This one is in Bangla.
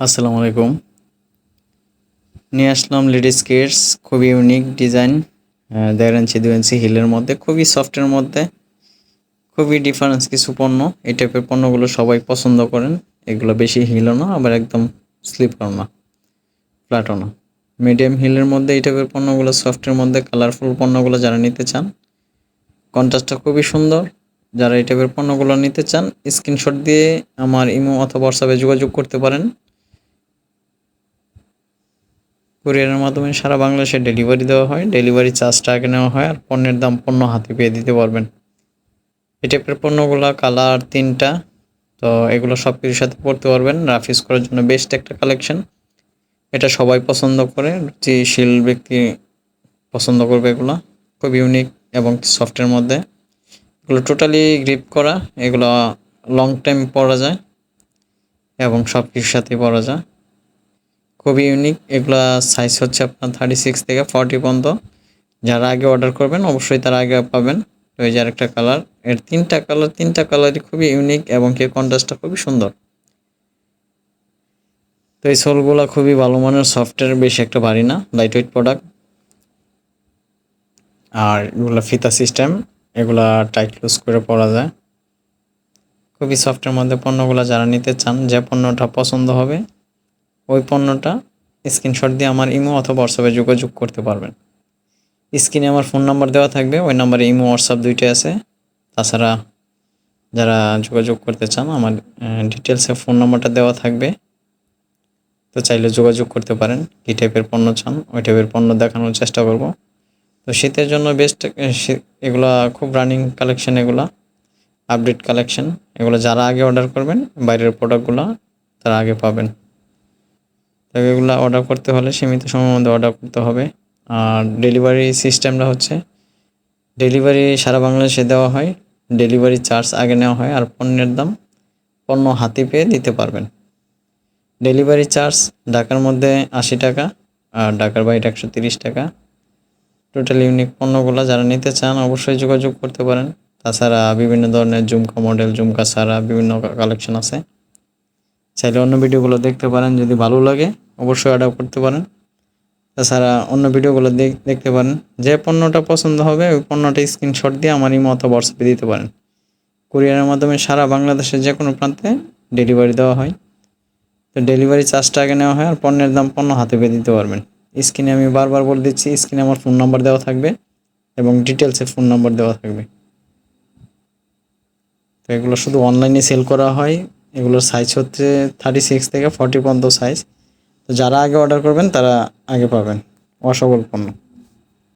আসসালামু আলাইকুম। নিয়ে আসলাম লেডিস কেটস খুবই ইউনিক ডিজাইন দেড় ইঞ্চি দু ইঞ্চি হিলের মধ্যে, খুবই সফটের মধ্যে। খুবই ডিফারেন্স কিছু পণ্য। এই টাইপের পণ্যগুলো সবাই পছন্দ করেন। এগুলো বেশি হিলও না, আবার একদম স্লিপারও না ফ্ল্যাটও না। মিডিয়াম হিলের মধ্যে এই টাইপের পণ্যগুলো সফটের মধ্যে কালারফুল পণ্যগুলো যারা নিতে চান কন্ট্রাস্টটা খুবই সুন্দর। যারা এই টাইপের পণ্যগুলো নিতে চান স্ক্রিনশট দিয়ে আমার ইমো অথবা হোয়াটসঅ্যাপে যোগাযোগ করতে পারেন। কুরিয়ারের মাধ্যমে সারা বাংলাদেশে ডেলিভারি দেওয়া হয় ডেলিভারি চার্জটা আগে নেওয়া হয় আর পণ্যের দাম পণ্য হাতে পেয়ে দিতে পারবেন। এই টাইপের পণ্যগুলো কালার তিনটা, তো এগুলো সব কিছুর সাথে পড়তে পারবেন। রাফিস করার জন্য বেস্ট একটা কালেকশন এটা সবাই পছন্দ করে রুচিশীল ব্যক্তি পছন্দ করবে এগুলো। খুব ইউনিক এবং সফটের মধ্যে। এগুলো টোটালি গ্রিপ করা, এগুলো লং টাইম পরা যায় এবং সব কিছুর সাথে পরা যায়। খুবই ইউনিক এগুলা সাইজ হচ্ছে আপনার থার্টি সিক্স থেকে ফর্টি পর্যন্ত। যারা আগে অর্ডার করবেন, অবশ্যই তারা আগে পাবেন। তো এই যে আরেকটা কালারের তিনটা কালার তিনটা কালারই খুবই ইউনিক এবং কি কন্ট্রাস্টটা খুবই সুন্দর। তো এই সোলগুলো খুবই ভালো মানের সফটওয়্যার বেশি একটা ভারী না লাইট ওয়েট প্রোডাক্ট আর এগুলো ফিতা সিস্টেম এগুলা টাইট লুজ করে পরা যায়। খুবই সফটের মধ্যে পণ্যগুলো যারা নিতে চান, যে পণ্যটা পছন্দ হবে ওই পণ্যটা স্ক্রিনশট দিয়ে আমার ইমো অথবা হোয়াটসঅ্যাপে যোগাযোগ করতে পারবেন। স্ক্রিনে আমার ফোন নাম্বার দেওয়া থাকবে, ওই নাম্বারে ইমো হোয়াটসঅ্যাপ দুইটাই আছে। তাছাড়া যারা যোগাযোগ করতে চান, আমার ডিটেলসে ফোন নাম্বারটা দেওয়া থাকবে। তো চাইলে যোগাযোগ করতে পারেন, কী টাইপের পণ্য চান, ওই টাইপের পণ্য দেখানোর চেষ্টা করব। তো শীতের জন্য বেস্ট এগুলা খুব রানিং কালেকশন এগুলা আপডেট কালেকশন এগুলো যারা আগে অর্ডার করবেন, বাইরের প্রোডাক্টগুলো তারা আগে পাবেন। এগুলো অর্ডার করতে হলে সীমিত সময়ের মধ্যে অর্ডার করতে হবে। আর ডেলিভারি সিস্টেমটা হচ্ছে ডেলিভারি সারা বাংলাদেশে দেওয়া হয় ডেলিভারি চার্জ আগে নেওয়া হয় আর পণ্যের দাম পণ্য হাতে পেয়ে দিতে পারবেন। ডেলিভারি চার্জ ঢাকার মধ্যে আশি টাকা, আর ঢাকার বাইরে একশো তিরিশ টাকা। টোটাল ইউনিক পণ্যগুলো যারা নিতে চান অবশ্যই যোগাযোগ করতে পারেন। তাছাড়া বিভিন্ন ধরনের জুমকা মডেল জুমকা ছাড়া বিভিন্ন কালেকশন আছে। চাইলে অন্য ভিডিওগুলো দেখতে পারেন যদি ভালো লাগে। অবশ্যই অর্ডার করতে পারেন। তাছাড়া অন্য ভিডিওগুলো দেখতে পারেন। যে পণ্যটা পছন্দ হবে, ওই পণ্যটা স্ক্রিনশট দিয়ে আমার এই মতো হোয়াটসঅ্যাপে দিতে পারেন। কুরিয়ারের মাধ্যমে সারা বাংলাদেশের যে কোনো প্রান্তে ডেলিভারি দেওয়া হয়। তো ডেলিভারি চার্জটা আগে নেওয়া হয় আর পণ্যের দাম পণ্য হাতে পেয়ে দিতে পারবেন। স্ক্রিনে আমি বারবার বলে দিচ্ছি স্ক্রিনে আমার ফোন নাম্বার দেওয়া থাকবে এবং ডিটেলসে ফোন নাম্বার দেওয়া থাকবে। তো এগুলো শুধু অনলাইনে সেল করা হয়। এগুলোর সাইজ হচ্ছে থার্টি সিক্স থেকে ফর্টি পর্যন্ত সাইজ যারা আগে অর্ডার করবেন তারা আগে পাবেন। অসবল পণ্য।